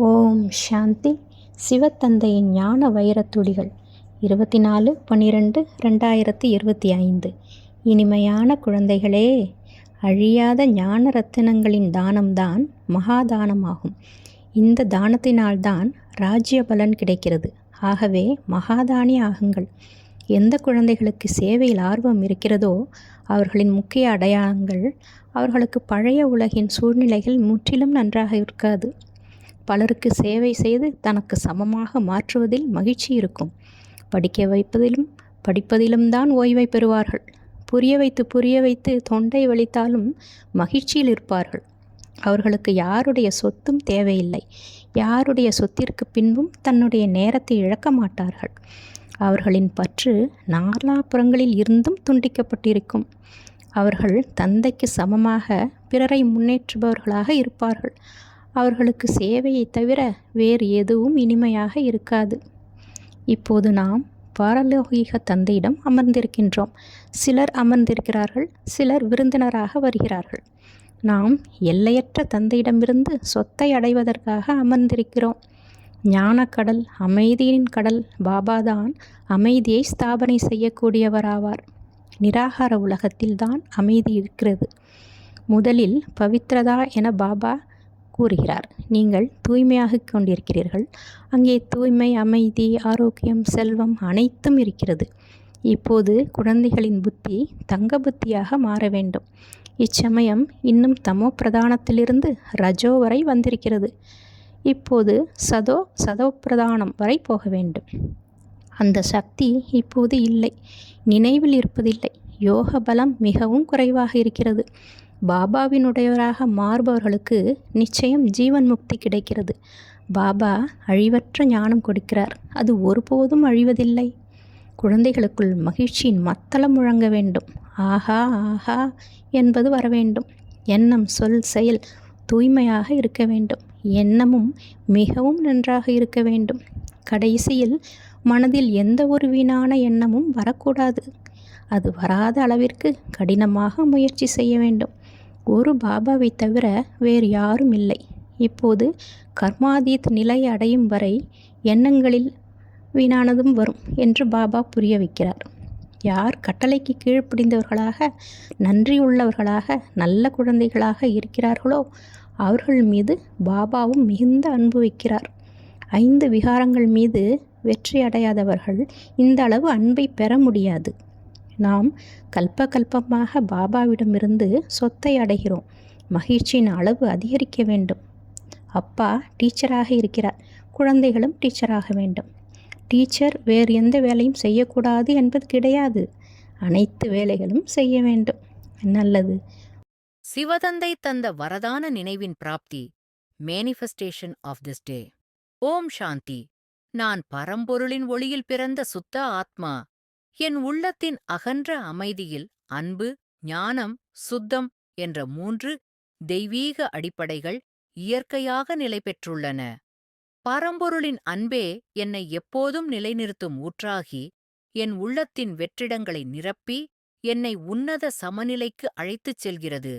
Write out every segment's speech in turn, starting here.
ஓம் சாந்தி. சிவத்தந்தையின் ஞான வைரத்துளிகள் இருபத்தி நாலு பன்னிரெண்டு ரெண்டாயிரத்தி இருபத்தி ஐந்து. இனிமையான குழந்தைகளே அழியாத ஞான ரத்தினங்களின் தானம்தான் மகாதானமாகும். இந்த தானத்தினால்தான் ராஜ்ய பலன் கிடைக்கிறது. ஆகவே மகாதானி ஆகுங்கள். எந்த குழந்தைகளுக்கு சேவையில் ஆர்வம் இருக்கிறதோ அவர்களின் முக்கிய அடையாளங்கள் அவர்களுக்கு பழைய உலகின் சூழ்நிலைகள் முற்றிலும் நன்றாக இருக்காது. பலருக்கு சேவை செய்து தனக்கு சமமாக மாற்றுவதில் மகிழ்ச்சி இருக்கும். படிக்க வைப்பதிலும் படிப்பதிலும் தான் ஓய்வை பெறுவார்கள். புரிய வைத்து புரிய வைத்து தொண்டை வலித்தாலும் மகிழ்ச்சியில் இருப்பார்கள். அவர்களுக்கு யாருடைய சொத்தும் தேவையில்லை. யாருடைய சொத்திற்கு பின்பும் தன்னுடைய நேரத்தை இழக்க மாட்டார்கள். அவர்களின் பற்று நாலாபுறங்களில் இருந்தும் துண்டிக்கப்பட்டிருக்கும். அவர்கள் தந்தைக்கு சமமாக பிறரை முன்னேற்றுபவர்களாக இருப்பார்கள். அவர்களுக்கு சேவையை தவிர வேறு எதுவும் இனிமையாக இருக்காது. இப்போது நாம் பாரலோகிக தந்தையிடம் அமர்ந்திருக்கின்றோம். சிலர் அமர்ந்திருக்கிறார்கள் சிலர் விருந்தினராக வருகிறார்கள். நாம் எல்லையற்ற தந்தையிடமிருந்து சொத்தை அடைவதற்காக அமர்ந்திருக்கிறோம். ஞானக்கடல் அமைதியின் கடல் பாபாதான் அமைதியை ஸ்தாபனை செய்யக்கூடியவராவார். நிராகார உலகத்தில்தான் அமைதி இருக்கிறது. முதலில் பவித்ரதா என பாபா கூறுகிறார். நீங்கள் தூய்மையாக கொண்டிருக்கிறீர்கள். அங்கே தூய்மை அமைதி ஆரோக்கியம் செல்வம் அனைத்தும் இருக்கிறது. இப்போது குழந்தைகளின் புத்தி தங்க புத்தியாக மாற வேண்டும். இச்சமயம் இன்னும் தமோ பிரதானத்திலிருந்து ரஜோ வரை வந்திருக்கிறது. இப்போது சதோ சதோ பிரதானம் வரை போக வேண்டும். அந்த சக்தி இப்போது இல்லை. நினைவில் இருப்பதில்லை. யோக பலம் மிகவும் குறைவாக இருக்கிறது. பாபாவினுடையவராக மாறுபவர்களுக்கு நிச்சயம் ஜீவன் முக்தி கிடைக்கிறது. பாபா அழிவற்ற ஞானம் கொடுக்கிறார். அது ஒருபோதும் அழிவதில்லை. குழந்தைகளுக்குள் மகிழ்ச்சியின் மத்தளம் முழங்க வேண்டும். ஆஹா ஆஹா என்பது வர வேண்டும். எண்ணம் சொல் செயல் தூய்மையாக இருக்க வேண்டும். எண்ணமும் மிகவும் நன்றாக இருக்க வேண்டும். கடைசியில் மனதில் எந்த ஒரு வீணான எண்ணமும் வரக்கூடாது. அது வராத அளவிற்கு கடினமாக முயற்சி செய்ய வேண்டும். ஒரு பாபாவை தவிர வேறு யாரும் இல்லை. இப்போது கர்மாதீத் நிலை அடையும் வரை எண்ணங்களில் வீணானதும் வரும் என்று பாபா புரிய வைக்கிறார். யார் கட்டளைக்கு கீழ்ப்படிந்தவர்களாக நன்றியுள்ளவர்களாக நல்ல குழந்தைகளாக இருக்கிறார்களோ அவர்கள் மீது பாபாவும் மிகுந்த அன்பு வைக்கிறார். ஐந்து விகாரங்கள் மீது வெற்றி அடையாதவர்கள் இந்த அளவு அன்பை பெற முடியாது. நாம் கல்ப கல்பமாக பாபாவிடமிருந்து சொத்தை அடைகிறோம். மகிழ்ச்சியின் அளவு அதிகரிக்க வேண்டும். அப்பா டீச்சராக இருக்கிறார். குழந்தைகளும் டீச்சராக வேண்டும். டீச்சர் வேறு எந்த வேலையும் செய்யக்கூடாது என்பது கிடையாது. அனைத்து வேலைகளும் செய்ய வேண்டும். நல்லது. சிவதந்தை தந்த வரதான நினைவின் பிராப்தி மேனிஃபெஸ்டேஷன் ஆஃப் திஸ் டே ஓம் சாந்தி. நான் பரம்பொருளின் ஒளியில் பிறந்த சுத்த ஆத்மா என் உள்ளத்தின் அகன்ற அமைதியில் அன்பு ஞானம் சுத்தம் என்ற மூன்று தெய்வீக அடிப்படைகள் இயற்கையாக நிலை பெற்றுள்ளன. பரம்பொருளின் அன்பே என்னை எப்போதும் நிலைநிறுத்தும் ஊற்றாகி என் உள்ளத்தின் வெற்றிடங்களை நிரப்பி என்னை உன்னத சமநிலைக்கு அழைத்துச் செல்கிறது.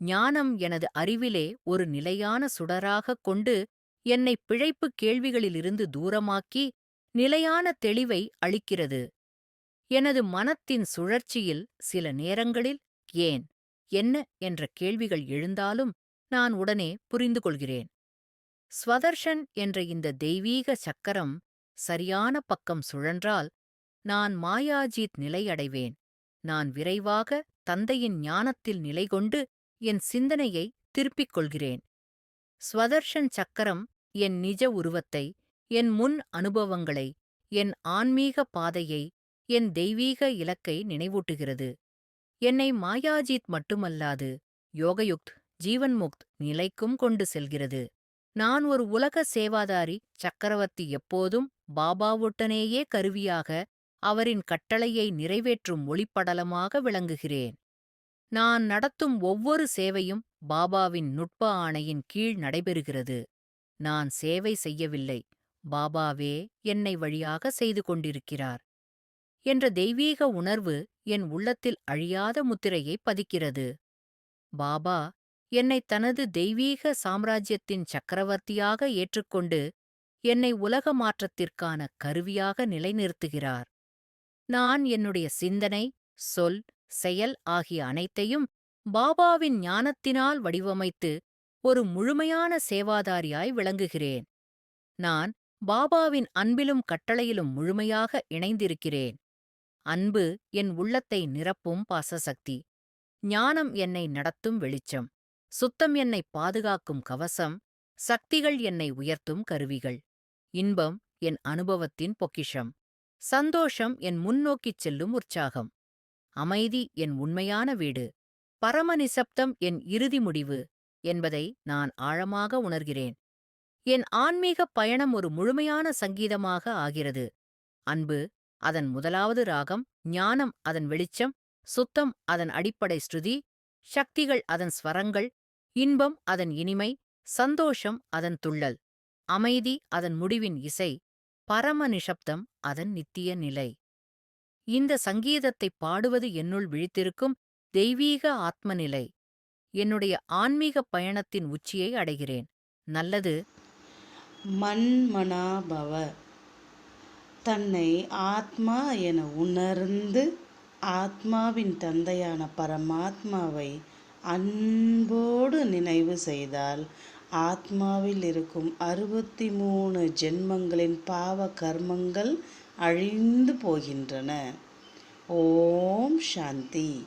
ஞானம் எனது அறிவிலே ஒரு நிலையான சுடராகக் கொண்டு என்னை பிழைப்புக் கேள்விகளிலிருந்து தூரமாக்கி நிலையான தெளிவை அளிக்கிறது. எனது மனத்தின் சுழற்சியில் சில நேரங்களில் ஏன் என்ன என்ற கேள்விகள் எழுந்தாலும் நான் உடனே புரிந்து கொள்கிறேன். ஸ்வதர்ஷன் என்ற இந்த தெய்வீக சக்கரம் சரியான பக்கம் சுழன்றால் நான் மாயாஜீத் நிலையடைவேன். நான் விரைவாக தந்தையின் ஞானத்தில் நிலை கொண்டு என் சிந்தனையை திருப்பிக் கொள்கிறேன். ஸ்வதர்ஷன் சக்கரம் என் நிஜ உருவத்தை என் முன் அனுபவங்களை என் ஆன்மீக பாதையை என் தெய்வீக இலக்கை நினைவூட்டுகிறது. என்னை மாயாஜீத் மட்டுமல்லாது யோகயுக்த் ஜீவன்முக்த் நிலைக்கும் கொண்டு செல்கிறது. நான் ஒரு உலக சேவாதாரி சக்கரவர்த்தி எப்போதும் பாபாவுட்டனேயே கருவியாக அவரின் கட்டளையை நிறைவேற்றும் ஒளிப்படலமாக விளங்குகிறேன். நான் நடத்தும் ஒவ்வொரு சேவையும் பாபாவின் நுட்ப ஆணையின் கீழ் நடைபெறுகிறது. நான் சேவை செய்யவில்லை. பாபாவே என்னை வழியாக செய்து கொண்டிருக்கிறார். என்ற தெய்வீக உணர்வு என் உள்ளத்தில் அழியாத முத்திரையை பதிக்கிறது. பாபா என்னை தனது தெய்வீக சாம்ராஜ்யத்தின் சக்கரவர்த்தியாக ஏற்றுக்கொண்டு என்னை உலக மாற்றத்திற்கான கருவியாக நிலைநிறுத்துகிறார். நான் என்னுடைய சிந்தனை சொல் செயல் ஆகிய அனைத்தையும் பாபாவின் ஞானத்தினால் வடிவமைத்து ஒரு முழுமையான சேவாதாரியாய் விளங்குகிறேன். நான் பாபாவின் அன்பிலும் கட்டளையிலும் முழுமையாக இணைந்திருக்கிறேன். அன்பு என் உள்ளத்தை நிரப்பும் பாசசக்தி. ஞானம் என்னை நடத்தும் வெளிச்சம். சுத்தம் என்னை பாதுகாக்கும் கவசம். சக்திகள் என்னை உயர்த்தும் கருவிகள். இன்பம் என் அனுபவத்தின் பொக்கிஷம். சந்தோஷம் என் முன்னோக்கிச் செல்லும் உற்சாகம். அமைதி என் உண்மையான வீடு. பரம நிசப்தம் என் இறுதி முடிவு என்பதை நான் ஆழமாக உணர்கிறேன். என் ஆன்மீக பயணம் ஒரு முழுமையான சங்கீதமாக ஆகிறது. அன்பு அதன் முதலாவது ராகம் ஞானம் அதன் வெளிச்சம் சுத்தம் அதன் அடிப்படை ஸ்ருதி சக்திகள் அதன் ஸ்வரங்கள் இன்பம் அதன் இனிமை சந்தோஷம் அதன் துள்ளல் அமைதி அதன் முடிவின் இசை பரம நிஷப்தம் அதன் நித்திய நிலை. இந்த சங்கீதத்தைப் பாடுவது என்னுள் விழித்திருக்கும் தெய்வீக ஆத்மநிலை. என்னுடைய ஆன்மீக பயணத்தின் உச்சியை அடைகிறேன். நல்லது. மன்மனாபவ. தன்னை ஆத்மா என உணர்ந்து ஆத்மாவின் தந்தையான பரமாத்மாவை அன்போடு நினைவு செய்தால் ஆத்மாவில் இருக்கும் அறுபத்தி மூணு ஜென்மங்களின் பாவ கர்மங்கள் அழிந்து போகின்றன. ஓம் சாந்தி.